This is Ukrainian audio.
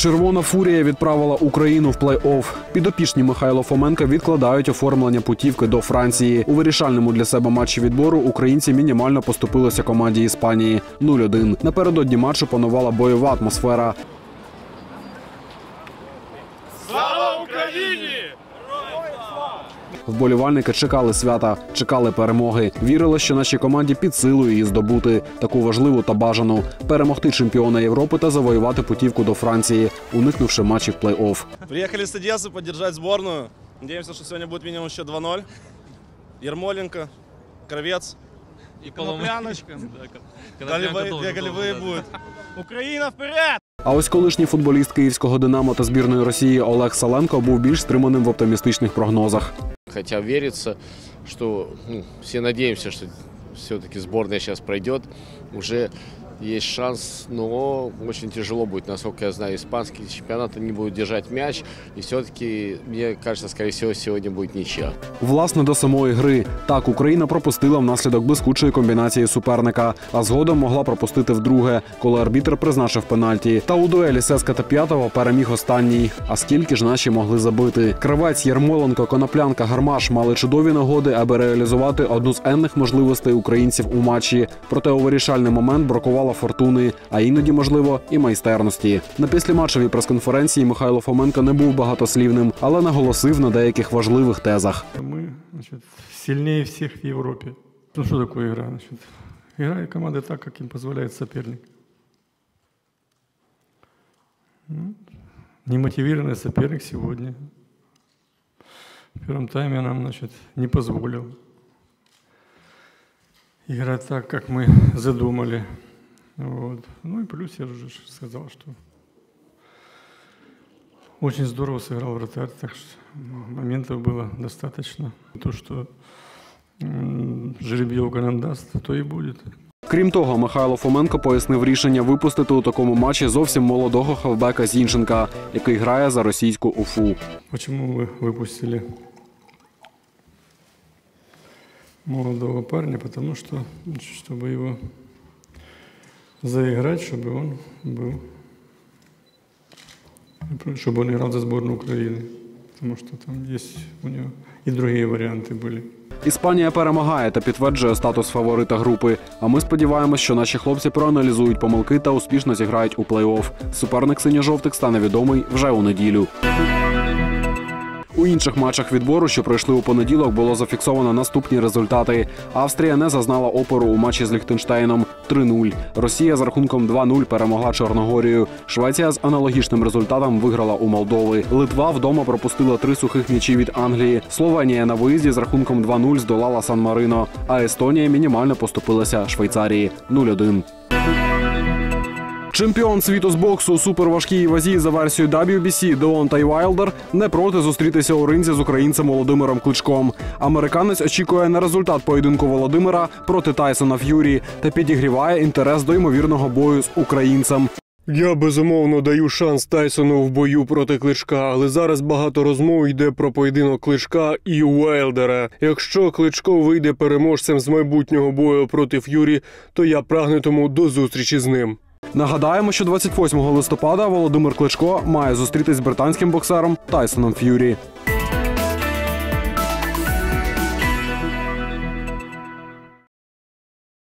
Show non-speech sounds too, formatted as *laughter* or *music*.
Червона фурія відправила Україну в плей-офф. Підопічні Михайло Фоменка відкладають оформлення путівки до Франції. У вирішальному для себе матчі відбору українці мінімально поступилися команді Іспанії 0-1. Напередодні матчу панувала бойова атмосфера. Слава Україні! Вболівальники чекали свята, чекали перемоги. Вірили, що нашій команді під силою її здобути таку важливу та бажану перемогти чемпіона Європи та завоювати путівку до Франції, уникнувши матчів плей-офф. Приехали с Одессы поддержать сборную. Надеемся, что сегодня будет минимум еще 2-0. Ермоленко, Кровец. И полумяночка. *laughs* Голевые, две голевые будут. *laughs* Украина вперед! А ось колишній футболіст київського Динамо та збірної Росії Олег Саленко був більш стриманим в оптимістичних прогнозах. Хотя верится, что ну, все надеемся, что все-таки сборная сейчас пройдет. Уже есть шанс, но очень тяжело будет, насколько я знаю, испанский чемпионат не будет держать мяч. И все-таки, мне кажется, скорее всего, сегодня будет ничья. Власне до самої гри так Україна пропустила внаслідок блискучої комбінації суперника, а згодом могла пропустити вдруге, коли арбітр призначив пенальті. Та у дуелі Сеска та П'ятого переміг останній. А скільки ж наші могли забити? Кривець, Ярмоленко, Коноплянка, Гармаш мали чудові нагоди, аби реалізувати одну з енних можливостей українців у матчі. Проте у вирішальний момент бракувало фортуни, а іноді, можливо, і майстерності. На післяматчевій прес-конференції Михайло Фоменко не був багатослівним, але наголосив на деяких важливих тезах. Мы значит, сильнее всех в Европе. Ну что такое игра? Значит, играет команда так, как им позволяет соперник. Ну, Немотивированный соперник сегодня. В первом тайме нам значит, не позволил играть так, как мы задумали. Вот. Ну и плюс я уже сказал, что очень здорово сыграл вратарь, так что моментов было достаточно. То, что м, жеребьевка нам даст, то и будет. Крім того, Михайло Фоменко пояснив рішення випустити у такому матчі зовсім молодого хавбека Зінченка, який грає за російську УФУ. Почему вы выпустили молодого парня? Потому что, значит, чтобы его заиграть, чтобы он был, чтобы он играл за сборную Украины. Потому что там есть у него и другие варианты были. Іспанія перемагає та підтверджує статус фаворита групи. А ми сподіваємось, що наші хлопці проаналізують помилки та успішно зіграють у плей-офф. Суперник синьо-жовтих стане відомий вже у неділю. У інших матчах відбору, що пройшли у понеділок, було зафіксовано наступні результати. Австрія не зазнала опору у матчі з Ліхтенштейном 3-0. Росія з рахунком 2-0 перемогла Чорногорію. Швеція з аналогічним результатом виграла у Молдови. Литва вдома пропустила три сухих м'ячі від Англії. Словенія на виїзді з рахунком 2-0 здолала Сан Марино. А Естонія мінімально поступилася Швейцарії 0-1. Чемпіон світу з боксу у суперважкій вазі за версією WBC Деонтай Вайлдер не проти зустрітися у ринзі з українцем Володимиром Кличком. Американець очікує на результат поєдинку Володимира проти Тайсона Ф'юрі та підігріває інтерес до ймовірного бою з українцем. Я безумовно даю шанс Тайсону в бою проти кличка, але зараз багато розмов йде про поєдинок кличка і Уайлдера. Якщо кличко вийде переможцем з майбутнього бою проти Ф'юрі, то я прагнутиму до зустрічі з ним. Нагадаємо, що 28 листопада Володимир Кличко має зустрітись з британським боксером Тайсоном Ф'юрі.